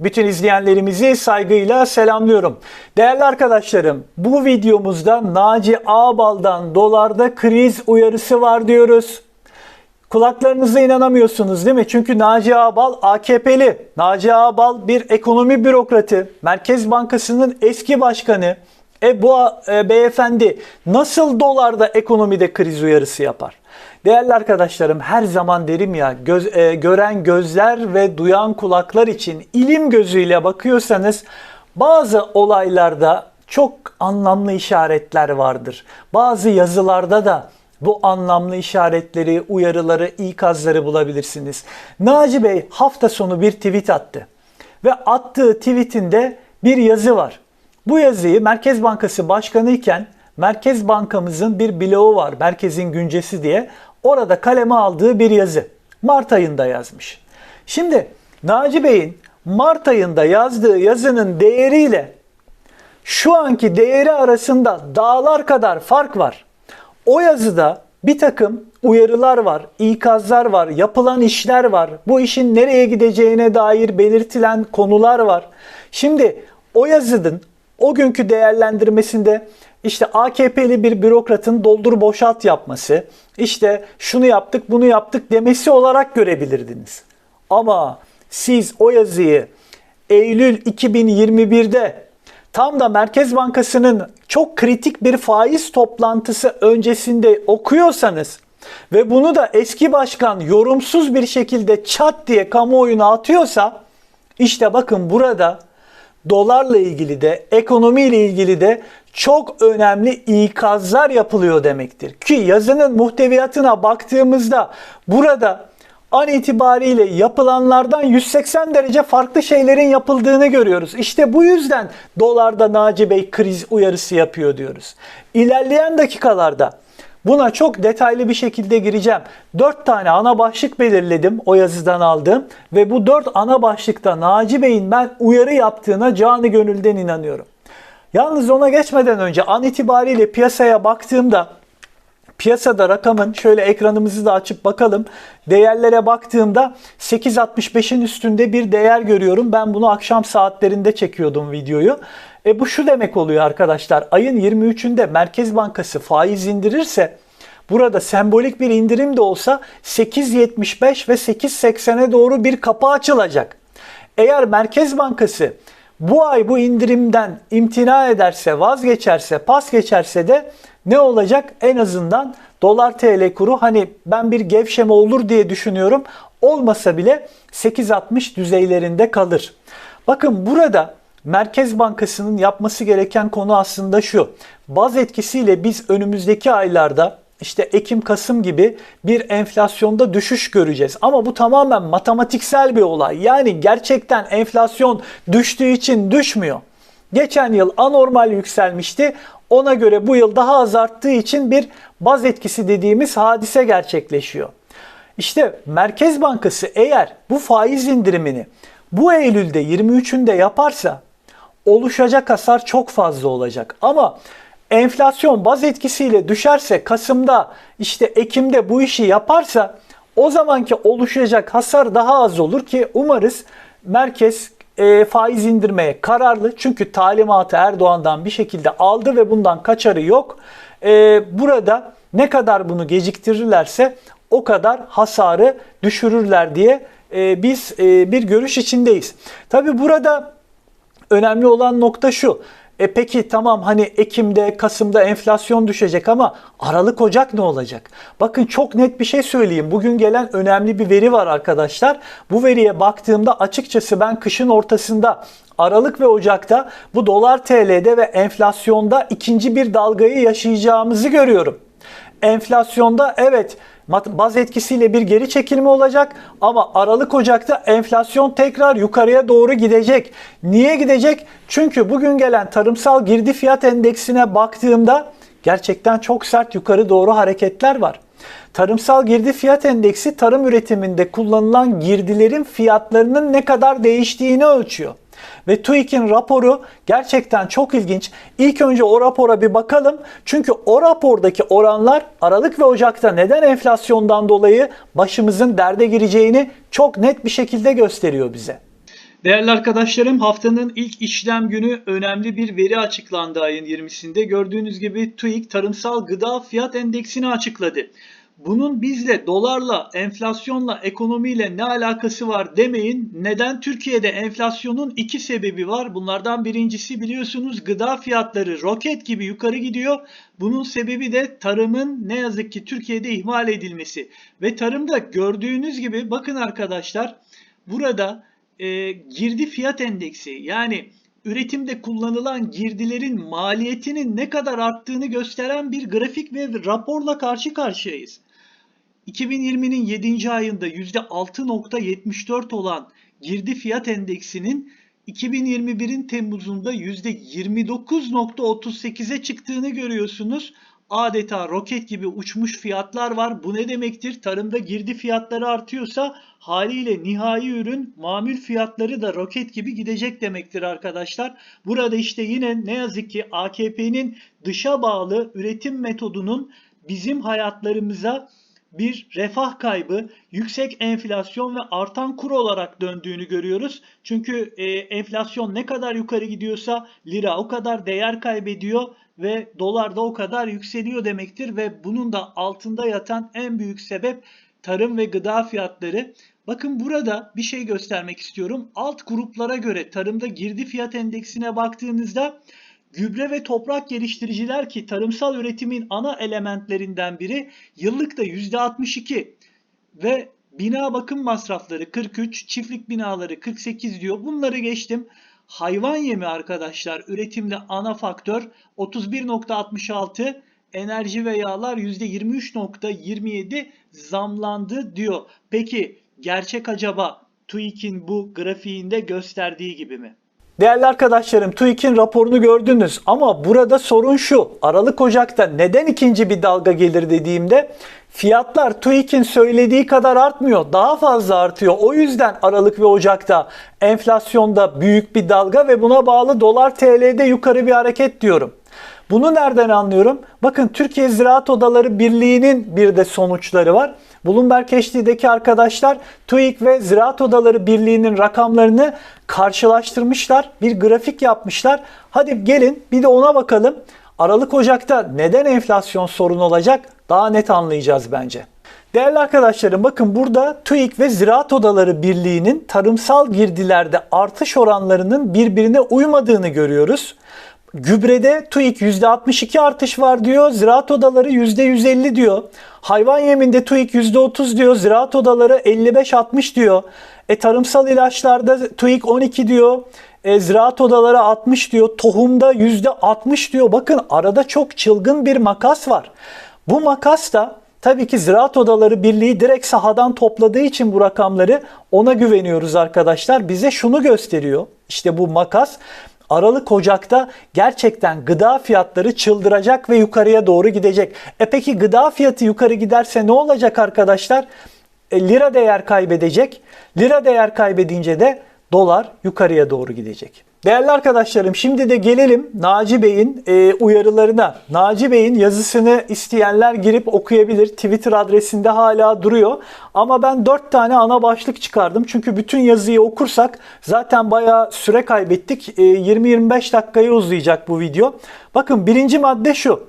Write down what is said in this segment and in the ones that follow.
Bütün izleyenlerimizi saygıyla selamlıyorum. Değerli arkadaşlarım, bu videomuzda Naci Ağbal'dan dolarda kriz uyarısı var diyoruz. Kulaklarınıza inanamıyorsunuz değil mi? Çünkü Naci Ağbal AKP'li. Naci Ağbal bir ekonomi bürokratı. Merkez Bankası'nın eski başkanı. E bu e, beyefendi nasıl dolarda ekonomide kriz uyarısı yapar? Değerli arkadaşlarım her zaman derim ya göz, e, gören gözler ve duyan kulaklar için ilim gözüyle bakıyorsanız bazı olaylarda çok anlamlı işaretler vardır. Bazı yazılarda da bu anlamlı işaretleri, uyarıları, ikazları bulabilirsiniz. Naci Bey hafta sonu bir tweet attı. Ve attığı tweetinde bir yazı var. Bu yazıyı Merkez Bankası Başkanı iken Merkez Bankamızın bir bloğu var. Merkezin Güncesi diye. Orada kaleme aldığı bir yazı. Mart ayında yazmış. Şimdi Naci Bey'in Mart ayında yazdığı yazının değeriyle şu anki değeri arasında dağlar kadar fark var. O yazıda bir takım uyarılar var, ikazlar var, yapılan işler var. Bu işin nereye gideceğine dair belirtilen konular var. Şimdi o yazının o günkü değerlendirmesinde işte AKP'li bir bürokratın doldur boşalt yapması, işte şunu yaptık bunu yaptık demesi olarak görebilirdiniz. Ama siz o yazıyı Eylül 2021'de tam da Merkez Bankası'nın çok kritik bir faiz toplantısı öncesinde okuyorsanız ve bunu da eski başkan yorumsuz bir şekilde çat diye kamuoyuna atıyorsa işte bakın burada dolarla ilgili de ekonomiyle ilgili de çok önemli ikazlar yapılıyor demektir. Ki yazının muhteviyatına baktığımızda burada an itibariyle yapılanlardan 180 derece farklı şeylerin yapıldığını görüyoruz. İşte bu yüzden dolarda Naci Bey kriz uyarısı yapıyor diyoruz. İlerleyen dakikalarda Buna çok detaylı bir şekilde gireceğim. 4 tane ana başlık belirledim o yazıdan aldığım ve bu 4 ana başlıkta Naci Bey'in ben uyarı yaptığına canı gönülden inanıyorum. Yalnız ona geçmeden önce an itibariyle piyasaya baktığımda piyasada rakamın şöyle ekranımızı da açıp bakalım. Değerlere baktığımda 8.65'in üstünde bir değer görüyorum. Ben bunu akşam saatlerinde çekiyordum videoyu. E bu şu demek oluyor arkadaşlar. Ayın 23'ünde Merkez Bankası faiz indirirse burada sembolik bir indirim de olsa 8.75 ve 8.80'e doğru bir kapı açılacak. Eğer Merkez Bankası bu ay bu indirimden imtina ederse, vazgeçerse, pas geçerse de ne olacak? En azından dolar TL kuru hani ben bir gevşeme olur diye düşünüyorum. Olmasa bile 8.60 düzeylerinde kalır. Bakın burada Merkez Bankası'nın yapması gereken konu aslında şu. Baz etkisiyle biz önümüzdeki aylarda işte Ekim Kasım gibi bir enflasyonda düşüş göreceğiz. Ama bu tamamen matematiksel bir olay. Yani gerçekten enflasyon düştüğü için düşmüyor. Geçen yıl anormal yükselmişti. Ona göre bu yıl daha az arttığı için bir baz etkisi dediğimiz hadise gerçekleşiyor. İşte Merkez Bankası eğer bu faiz indirimini bu Eylül'de 23'ünde yaparsa oluşacak hasar çok fazla olacak. Ama enflasyon baz etkisiyle düşerse Kasım'da işte Ekim'de bu işi yaparsa o zamanki oluşacak hasar daha az olur ki umarız merkez e, faiz indirmeye kararlı. Çünkü talimatı Erdoğan'dan bir şekilde aldı ve bundan kaçarı yok. E, burada ne kadar bunu geciktirirlerse o kadar hasarı düşürürler diye e, biz e, bir görüş içindeyiz. Tabi burada önemli olan nokta şu. E peki tamam hani Ekim'de, Kasım'da enflasyon düşecek ama Aralık, Ocak ne olacak? Bakın çok net bir şey söyleyeyim. Bugün gelen önemli bir veri var arkadaşlar. Bu veriye baktığımda açıkçası ben kışın ortasında Aralık ve Ocak'ta bu dolar TL'de ve enflasyonda ikinci bir dalgayı yaşayacağımızı görüyorum. Enflasyonda evet baz etkisiyle bir geri çekilme olacak ama Aralık Ocak'ta enflasyon tekrar yukarıya doğru gidecek. Niye gidecek? Çünkü bugün gelen tarımsal girdi fiyat endeksine baktığımda gerçekten çok sert yukarı doğru hareketler var. Tarımsal girdi fiyat endeksi tarım üretiminde kullanılan girdilerin fiyatlarının ne kadar değiştiğini ölçüyor. Ve TÜİK'in raporu gerçekten çok ilginç. İlk önce o rapora bir bakalım. Çünkü o rapordaki oranlar Aralık ve Ocak'ta neden enflasyondan dolayı başımızın derde gireceğini çok net bir şekilde gösteriyor bize. Değerli arkadaşlarım haftanın ilk işlem günü önemli bir veri açıklandı ayın 20'sinde. Gördüğünüz gibi TÜİK tarımsal gıda fiyat endeksini açıkladı. Bunun bizle, dolarla, enflasyonla, ekonomiyle ne alakası var demeyin. Neden? Türkiye'de enflasyonun iki sebebi var. Bunlardan birincisi biliyorsunuz gıda fiyatları roket gibi yukarı gidiyor. Bunun sebebi de tarımın ne yazık ki Türkiye'de ihmal edilmesi. Ve tarımda gördüğünüz gibi bakın arkadaşlar burada e, girdi fiyat endeksi yani üretimde kullanılan girdilerin maliyetinin ne kadar arttığını gösteren bir grafik ve raporla karşı karşıyayız. 2020'nin 7. ayında %6.74 olan girdi fiyat endeksinin 2021'in Temmuz'unda %29.38'e çıktığını görüyorsunuz. Adeta roket gibi uçmuş fiyatlar var. Bu ne demektir? Tarımda girdi fiyatları artıyorsa haliyle nihai ürün mamül fiyatları da roket gibi gidecek demektir arkadaşlar. Burada işte yine ne yazık ki AKP'nin dışa bağlı üretim metodunun bizim hayatlarımıza bir refah kaybı, yüksek enflasyon ve artan kur olarak döndüğünü görüyoruz. Çünkü e, enflasyon ne kadar yukarı gidiyorsa lira o kadar değer kaybediyor ve dolar da o kadar yükseliyor demektir ve bunun da altında yatan en büyük sebep tarım ve gıda fiyatları. Bakın burada bir şey göstermek istiyorum. Alt gruplara göre tarımda girdi fiyat endeksine baktığınızda gübre ve toprak geliştiriciler ki tarımsal üretimin ana elementlerinden biri yıllık da %62 ve bina bakım masrafları 43, çiftlik binaları 48 diyor. Bunları geçtim. Hayvan yemi arkadaşlar üretimde ana faktör 31.66 enerji ve yağlar %23.27 zamlandı diyor. Peki gerçek acaba TÜİK'in bu grafiğinde gösterdiği gibi mi? Değerli arkadaşlarım TÜİK'in raporunu gördünüz ama burada sorun şu. Aralık Ocak'ta neden ikinci bir dalga gelir dediğimde fiyatlar TÜİK'in söylediği kadar artmıyor. Daha fazla artıyor. O yüzden Aralık ve Ocak'ta enflasyonda büyük bir dalga ve buna bağlı dolar TL'de yukarı bir hareket diyorum. Bunu nereden anlıyorum? Bakın Türkiye Ziraat Odaları Birliği'nin bir de sonuçları var. Bloomberg HD'deki arkadaşlar TÜİK ve Ziraat Odaları Birliği'nin rakamlarını karşılaştırmışlar. Bir grafik yapmışlar. Hadi gelin bir de ona bakalım. Aralık Ocak'ta neden enflasyon sorun olacak? Daha net anlayacağız bence. Değerli arkadaşlarım bakın burada TÜİK ve Ziraat Odaları Birliği'nin tarımsal girdilerde artış oranlarının birbirine uymadığını görüyoruz. Gübrede TÜİK %62 artış var diyor. Ziraat odaları %150 diyor. Hayvan yeminde TÜİK %30 diyor. Ziraat odaları 55-60 diyor. E, tarımsal ilaçlarda TÜİK 12 diyor. E, ziraat odaları 60 diyor. Tohumda %60 diyor. Bakın arada çok çılgın bir makas var. Bu makas da Tabii ki Ziraat Odaları Birliği direkt sahadan topladığı için bu rakamları ona güveniyoruz arkadaşlar. Bize şunu gösteriyor. İşte bu makas Aralık Ocak'ta gerçekten gıda fiyatları çıldıracak ve yukarıya doğru gidecek. E peki gıda fiyatı yukarı giderse ne olacak arkadaşlar? E, lira değer kaybedecek. Lira değer kaybedince de dolar yukarıya doğru gidecek. Değerli arkadaşlarım şimdi de gelelim Naci Bey'in e, uyarılarına. Naci Bey'in yazısını isteyenler girip okuyabilir. Twitter adresinde hala duruyor. Ama ben 4 tane ana başlık çıkardım. Çünkü bütün yazıyı okursak zaten bayağı süre kaybettik. E, 20-25 dakikayı uzayacak bu video. Bakın birinci madde şu.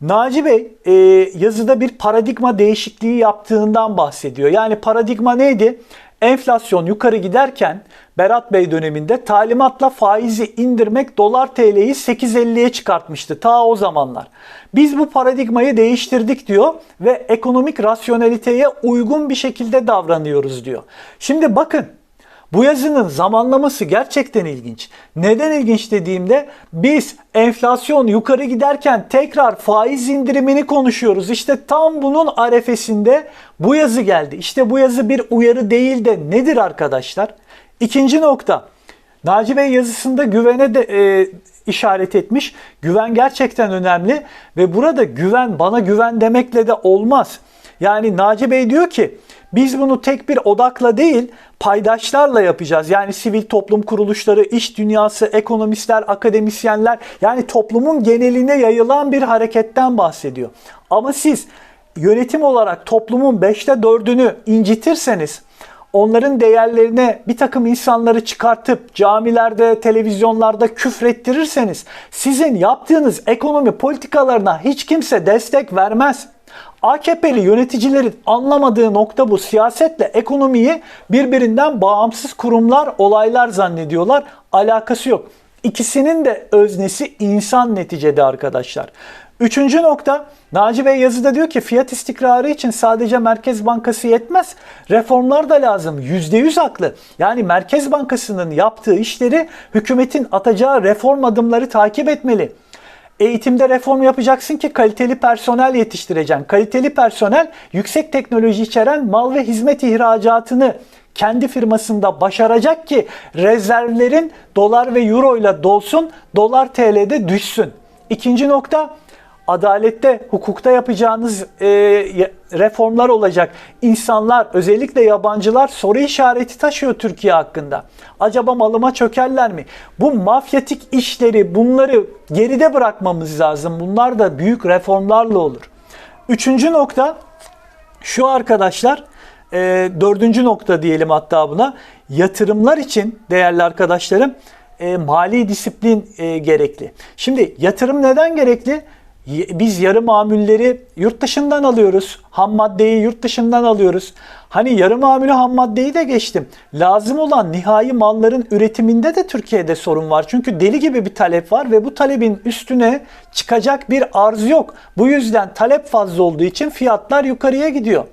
Naci Bey e, yazıda bir paradigma değişikliği yaptığından bahsediyor. Yani paradigma neydi? Enflasyon yukarı giderken Berat Bey döneminde talimatla faizi indirmek dolar TL'yi 8.50'ye çıkartmıştı ta o zamanlar. Biz bu paradigmayı değiştirdik diyor ve ekonomik rasyoneliteye uygun bir şekilde davranıyoruz diyor. Şimdi bakın bu yazının zamanlaması gerçekten ilginç. Neden ilginç dediğimde biz enflasyon yukarı giderken tekrar faiz indirimini konuşuyoruz. İşte tam bunun arefesinde bu yazı geldi. İşte bu yazı bir uyarı değil de nedir arkadaşlar? İkinci nokta. Naci Bey yazısında güvene de e, işaret etmiş. Güven gerçekten önemli ve burada güven bana güven demekle de olmaz. Yani Naci Bey diyor ki biz bunu tek bir odakla değil paydaşlarla yapacağız. Yani sivil toplum kuruluşları, iş dünyası, ekonomistler, akademisyenler yani toplumun geneline yayılan bir hareketten bahsediyor. Ama siz yönetim olarak toplumun 5'te 4'ünü incitirseniz onların değerlerine bir takım insanları çıkartıp camilerde, televizyonlarda küfrettirirseniz sizin yaptığınız ekonomi politikalarına hiç kimse destek vermez. AKP'li yöneticilerin anlamadığı nokta bu. Siyasetle ekonomiyi birbirinden bağımsız kurumlar, olaylar zannediyorlar. Alakası yok. İkisinin de öznesi insan neticede arkadaşlar. Üçüncü nokta Naci Bey yazıda diyor ki fiyat istikrarı için sadece Merkez Bankası yetmez. Reformlar da lazım. %100 haklı. Yani Merkez Bankası'nın yaptığı işleri hükümetin atacağı reform adımları takip etmeli. Eğitimde reform yapacaksın ki kaliteli personel yetiştireceksin. Kaliteli personel yüksek teknoloji içeren mal ve hizmet ihracatını kendi firmasında başaracak ki rezervlerin dolar ve euro ile dolsun, dolar TL'de düşsün. İkinci nokta adalette, hukukta yapacağınız e, reformlar olacak. İnsanlar, özellikle yabancılar soru işareti taşıyor Türkiye hakkında. Acaba malıma çökerler mi? Bu mafyatik işleri, bunları geride bırakmamız lazım. Bunlar da büyük reformlarla olur. Üçüncü nokta şu arkadaşlar, e, dördüncü nokta diyelim hatta buna. Yatırımlar için değerli arkadaşlarım e, mali disiplin e, gerekli. Şimdi yatırım neden gerekli? Biz yarı mamulleri yurt dışından alıyoruz. Ham maddeyi yurt dışından alıyoruz. Hani yarı mamülü ham maddeyi de geçtim. Lazım olan nihai malların üretiminde de Türkiye'de sorun var. Çünkü deli gibi bir talep var ve bu talebin üstüne çıkacak bir arz yok. Bu yüzden talep fazla olduğu için fiyatlar yukarıya gidiyor.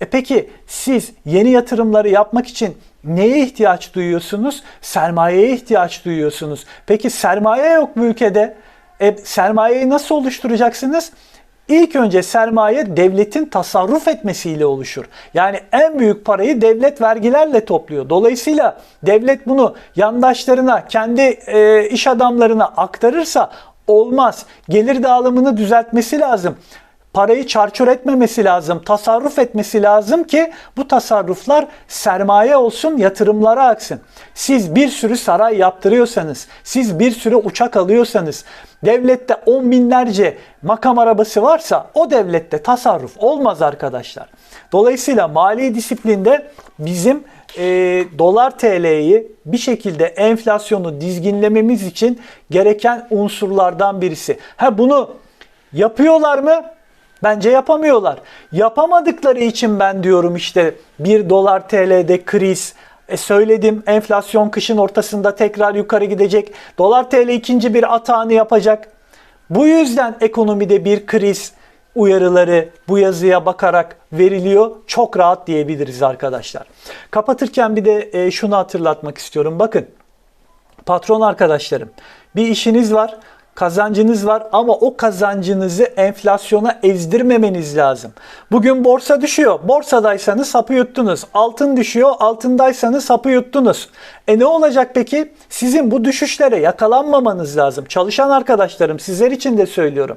E peki siz yeni yatırımları yapmak için neye ihtiyaç duyuyorsunuz? Sermayeye ihtiyaç duyuyorsunuz. Peki sermaye yok bu ülkede. E, sermayeyi nasıl oluşturacaksınız? İlk önce sermaye devletin tasarruf etmesiyle oluşur. Yani en büyük parayı devlet vergilerle topluyor. Dolayısıyla devlet bunu yandaşlarına, kendi e, iş adamlarına aktarırsa olmaz. Gelir dağılımını düzeltmesi lazım parayı çarçur etmemesi lazım, tasarruf etmesi lazım ki bu tasarruflar sermaye olsun, yatırımlara aksın. Siz bir sürü saray yaptırıyorsanız, siz bir sürü uçak alıyorsanız, devlette on binlerce makam arabası varsa o devlette tasarruf olmaz arkadaşlar. Dolayısıyla mali disiplinde bizim e, dolar TL'yi bir şekilde enflasyonu dizginlememiz için gereken unsurlardan birisi. Ha bunu yapıyorlar mı? Bence yapamıyorlar. Yapamadıkları için ben diyorum işte 1 dolar TL'de kriz. E söyledim enflasyon kışın ortasında tekrar yukarı gidecek. Dolar TL ikinci bir atağını yapacak. Bu yüzden ekonomide bir kriz uyarıları bu yazıya bakarak veriliyor. Çok rahat diyebiliriz arkadaşlar. Kapatırken bir de e, şunu hatırlatmak istiyorum. Bakın patron arkadaşlarım bir işiniz var kazancınız var ama o kazancınızı enflasyona ezdirmemeniz lazım. Bugün borsa düşüyor. Borsadaysanız sapı yuttunuz. Altın düşüyor. Altındaysanız sapı yuttunuz. E ne olacak peki? Sizin bu düşüşlere yakalanmamanız lazım. Çalışan arkadaşlarım sizler için de söylüyorum.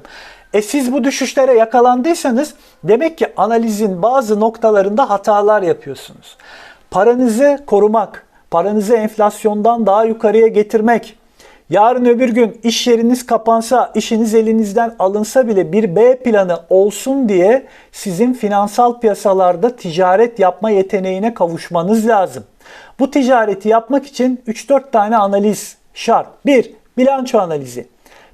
E siz bu düşüşlere yakalandıysanız demek ki analizin bazı noktalarında hatalar yapıyorsunuz. Paranızı korumak, paranızı enflasyondan daha yukarıya getirmek, Yarın öbür gün iş yeriniz kapansa, işiniz elinizden alınsa bile bir B planı olsun diye sizin finansal piyasalarda ticaret yapma yeteneğine kavuşmanız lazım. Bu ticareti yapmak için 3-4 tane analiz şart. 1. Bilanço analizi.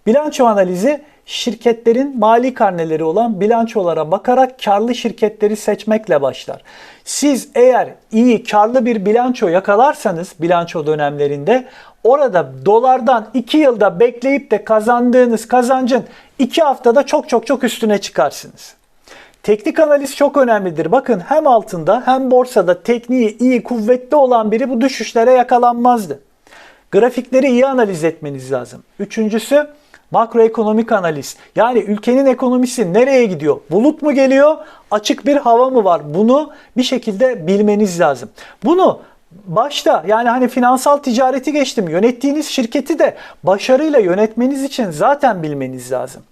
Bilanço analizi şirketlerin mali karneleri olan bilançolara bakarak karlı şirketleri seçmekle başlar. Siz eğer iyi karlı bir bilanço yakalarsanız bilanço dönemlerinde orada dolardan 2 yılda bekleyip de kazandığınız kazancın 2 haftada çok çok çok üstüne çıkarsınız. Teknik analiz çok önemlidir. Bakın hem altında hem borsada tekniği iyi, kuvvetli olan biri bu düşüşlere yakalanmazdı. Grafikleri iyi analiz etmeniz lazım. Üçüncüsü makroekonomik analiz. Yani ülkenin ekonomisi nereye gidiyor? Bulut mu geliyor? Açık bir hava mı var? Bunu bir şekilde bilmeniz lazım. Bunu başta yani hani finansal ticareti geçtim. Yönettiğiniz şirketi de başarıyla yönetmeniz için zaten bilmeniz lazım.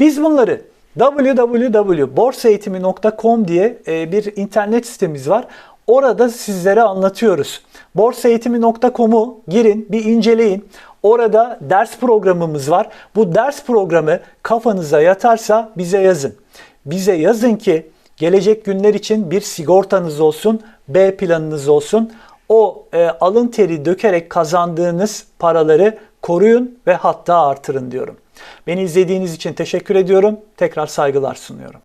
Biz bunları www.borsaeğitimi.com diye e, bir internet sitemiz var. Orada sizlere anlatıyoruz. Borsaeğitimi.com'u girin, bir inceleyin. Orada ders programımız var. Bu ders programı kafanıza yatarsa bize yazın. Bize yazın ki Gelecek günler için bir sigortanız olsun, B planınız olsun. O e, alın teri dökerek kazandığınız paraları koruyun ve hatta artırın diyorum. Beni izlediğiniz için teşekkür ediyorum. Tekrar saygılar sunuyorum.